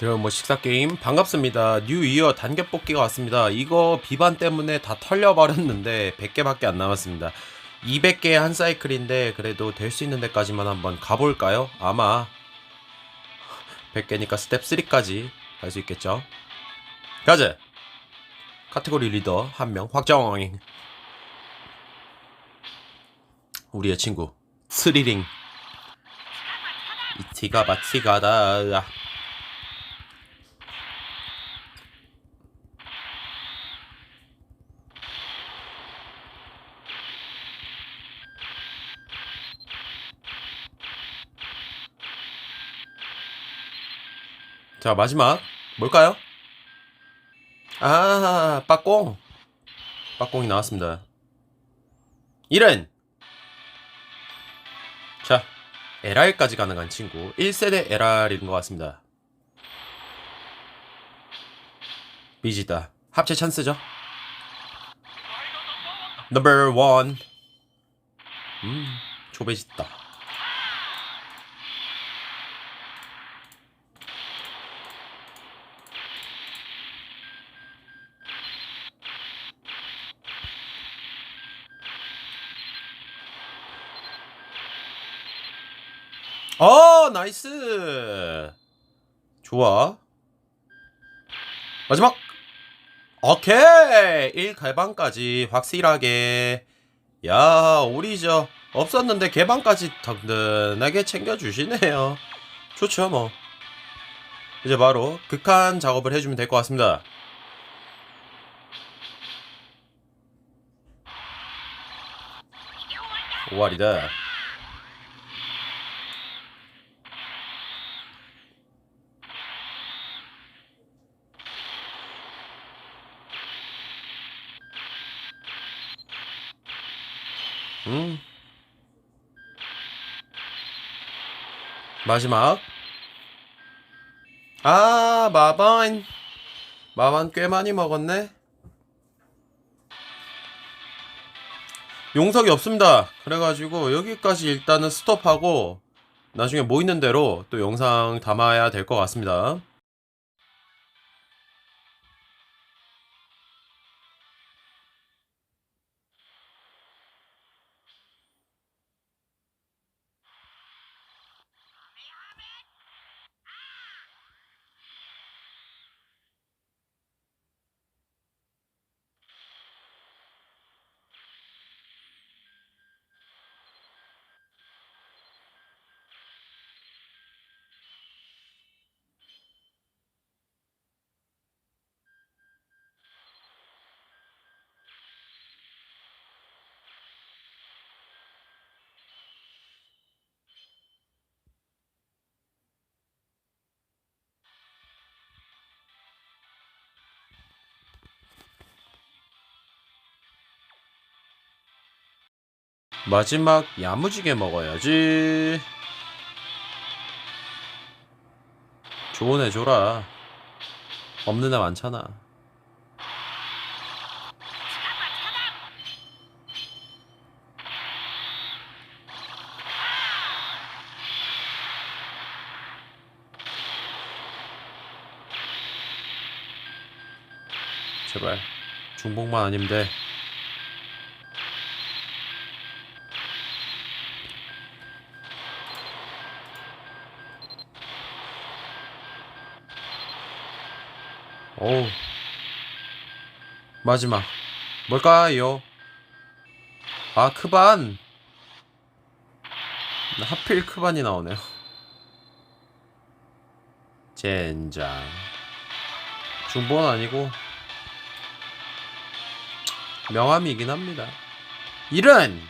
여러분 뭐 식사 게임 반갑습니다. 뉴 이어 단계 뽑기가 왔습니다. 이거 비반 때문에 다 털려버렸는데 100개밖에 안 남았습니다. 200개 한 사이클인데 그래도 될 수 있는 데까지만 한번 가볼까요? 아마 100개니까 스텝 3까지 갈 수 있겠죠. 가자. 카테고리 리더 한 명 확정. 우리의 친구 스리링. 이 티가 바티가다. 자 마지막 뭘까요? 아 빠꽁 빠꽁이 나왔습니다. 이른 자 LR까지 가능한 친구 1세대 LR인 것 같습니다. 비지다 합체 찬스죠? 넘버 원 음, 조배짓다. 어, 나이스. 좋아. 마지막. 오케이. 1 갈방까지 확실하게. 야, 저 없었는데 개방까지 든든하게 챙겨주시네요. 좋죠, 뭐. 이제 바로 극한 작업을 해주면 될 것 같습니다. 오알이다. 음. 마지막. 아, 마반. 마반 꽤 많이 먹었네. 용석이 없습니다. 그래가지고 여기까지 일단은 스톱하고 나중에 모이는 대로 또 영상 담아야 될 것 같습니다. 마지막 야무지게 먹어야지. 좋은 애 줘라. 없는 애 많잖아. 제발 중복만 아니면 돼. 오 마지막. 뭘까요? 아 크반. 하필 크반이 나오네요. 젠장. 중본 아니고 명함이긴 합니다. 이런